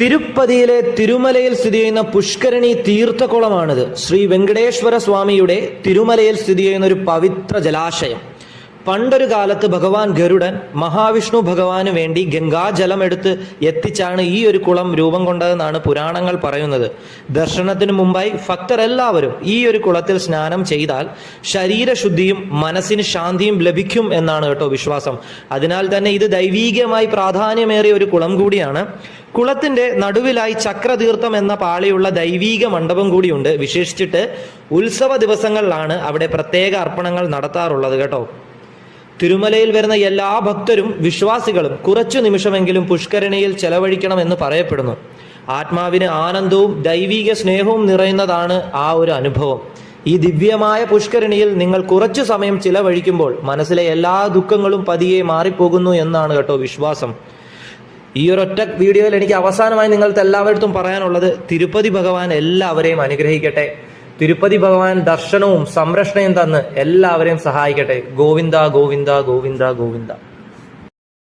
തിരുപ്പതിയിലെ തിരുമലയിൽ സ്ഥിതി ചെയ്യുന്ന പുഷ്കരണി തീർത്ഥകുളമാണിത്. ശ്രീ വെങ്കടേശ്വര സ്വാമിയുടെ തിരുമലയിൽ സ്ഥിതി ചെയ്യുന്ന ഒരു പവിത്ര ജലാശയം. പണ്ടൊരു കാലത്ത് ഭഗവാൻ ഗരുഡൻ മഹാവിഷ്ണു ഭഗവാന് വേണ്ടി ഗംഗാജലം എടുത്ത് എത്തിച്ചാണ് ഈ ഒരു കുളം രൂപം കൊണ്ടതെന്നാണ് പുരാണങ്ങൾ പറയുന്നത്. ദർശനത്തിന് മുമ്പായി ഭക്തരെല്ലാവരും ഈ ഒരു കുളത്തിൽ സ്നാനം ചെയ്താൽ ശരീരശുദ്ധിയും മനസ്സിന് ശാന്തിയും ലഭിക്കും എന്നാണ് കേട്ടോ വിശ്വാസം. അതിനാൽ തന്നെ ഇത് ദൈവീകമായി പ്രാധാന്യമേറിയ ഒരു കുളം കൂടിയാണ്. കുളത്തിന്റെ നടുവിലായി ചക്രതീർത്ഥം എന്ന പാളിയുള്ള ദൈവീക മണ്ഡപം കൂടിയുണ്ട്. വിശേഷിച്ചിട്ട് ഉത്സവ ദിവസങ്ങളിലാണ് അവിടെ പ്രത്യേക അർപ്പണങ്ങൾ നടത്താറുള്ളത് കേട്ടോ. തിരുമലയിൽ വരുന്ന എല്ലാ ഭക്തരും വിശ്വാസികളും കുറച്ചു നിമിഷമെങ്കിലും പുഷ്കരണിയിൽ ചെലവഴിക്കണമെന്ന് പറയപ്പെടുന്നു. ആത്മാവിന് ആനന്ദവും ദൈവീക സ്നേഹവും നിറയുന്നതാണ് ആ ഒരു അനുഭവം. ഈ ദിവ്യമായ പുഷ്കരണിയിൽ നിങ്ങൾ കുറച്ചു സമയം ചിലവഴിക്കുമ്പോൾ മനസ്സിലെ എല്ലാ ദുഃഖങ്ങളും പതിയെ മാറിപ്പോകുന്നു എന്നാണ് കേട്ടോ വിശ്വാസം. ഈ ഒരൊറ്റ വീഡിയോയിൽ എനിക്ക് അവസാനമായി നിങ്ങൾക്ക് എല്ലാവരുടെ പറയാനുള്ളത് തിരുപ്പതി ഭഗവാൻ എല്ലാവരെയും അനുഗ്രഹിക്കട്ടെ. തിരുപ്പതി ഭഗവാൻ ദർശനവും സംരക്ഷണയും തന്ന് എല്ലാവരെയും സഹായിക്കട്ടെ. ഗോവിന്ദ ഗോവിന്ദ ഗോവിന്ദ ഗോവിന്ദ.